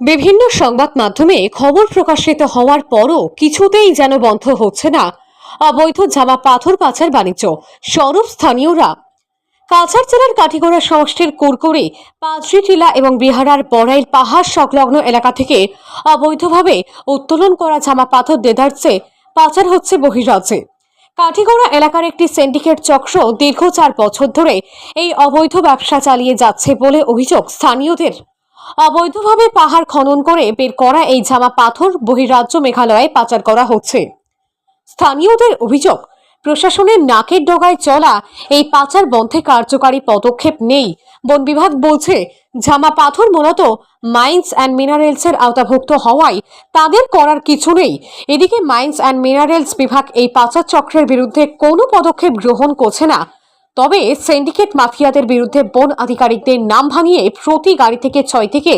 বিভিন্ন সংবাদ মাধ্যমে খবর প্রকাশিত হওয়ার পরও কিছুতেই যেন বন্ধ হচ্ছে না। অবৈধ জামা পাথর পাচার বাণিজ্য, সরব স্থানীয়রা। কাছাড় জেলার কাঠিগড়া সমষ্টির কুরকুরি, পাঁচরি টিলা এবং বিহারার বড়াইল পাহাড় সংলগ্ন এলাকা থেকে অবৈধভাবে উত্তোলন করা জামা পাথর দেদারছে পাচার হচ্ছে বহিরাজ্যে। কাঠিগড়া এলাকার একটি সিন্ডিকেট চক্র দীর্ঘ চার বছর ধরে এই অবৈধ ব্যবসা চালিয়ে যাচ্ছে বলে অভিযোগ স্থানীয়দের। অবৈধভাবে পাহাড় খনন করে বের করা এই জামা পাথর বহিরাজ্য মেঘালয়ে পাচার করা হচ্ছে। স্থানীয়দের অভিযোগ, প্রশাসনের নাকের ডগায় চলা এই পাচার বন্ধে কার্যকারী পদক্ষেপ নেই। বন বিভাগ বলছে জামা পাথর মূলত মাইন্স অ্যান্ড মিনারেলসের আওতাভুক্ত হওয়ায় তাদের করার কিছু নেই। এদিকে মাইন্স অ্যান্ড মিনারেলস বিভাগ এই পাচার চক্রের বিরুদ্ধে কোনো পদক্ষেপ গ্রহণ করছে না। তবে সিন্ডিকেট মাফিয়াদের বিরুদ্ধে বন আধিকারিকদের নাম ভাঙিয়ে প্রতি গাড়ি থেকে ছয় থেকে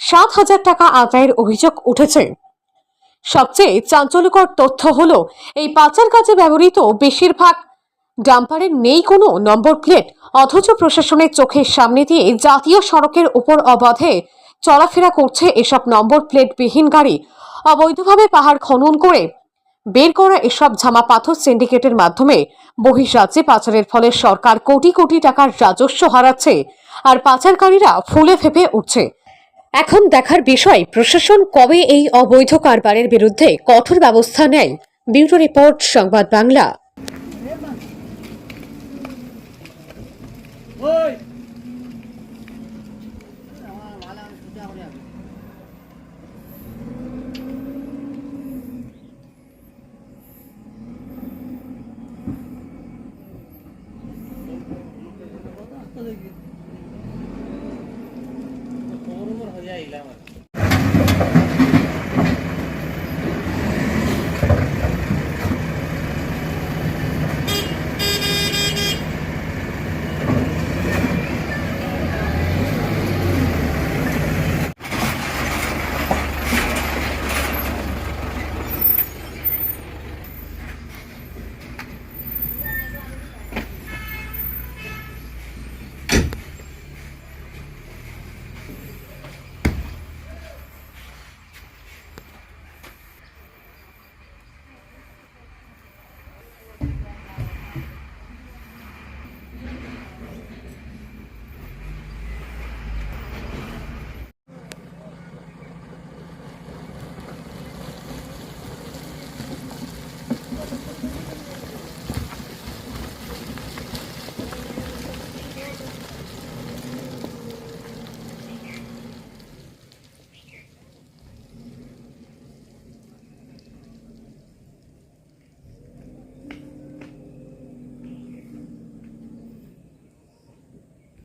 সাত হাজার টাকা আদায়ের অভিযোগ উঠেছে। সবচেয়ে চাঞ্চল্যকর তথ্য হলো, এই পাচার কাজে ব্যবহৃত বেশিরভাগ ডাম্পারের নেই কোনো নম্বর প্লেট, অথচ প্রশাসনের চোখের সামনে দিয়ে জাতীয় সড়কের উপর অবাধে চলাফেরা করছে এসব নম্বর প্লেটবিহীন গাড়ি। অবৈধভাবে পাহাড় খনন করে বের করা এসব ঝামা পাথর সিন্ডিকেটের মাধ্যমে বহিঃরাজ্যে পাচারের ফলে সরকার কোটি কোটি টাকার রাজস্ব হারাচ্ছে আর পাচারকারীরা ফুলে ফেপে উঠছে। এখন দেখার বিষয়, প্রশাসন কবে এই অবৈধ কারবারের বিরুদ্ধে কঠোর ব্যবস্থা নেয়? বিউরো রিপোর্ট, সংবাদ বাংলা। Por favor, ya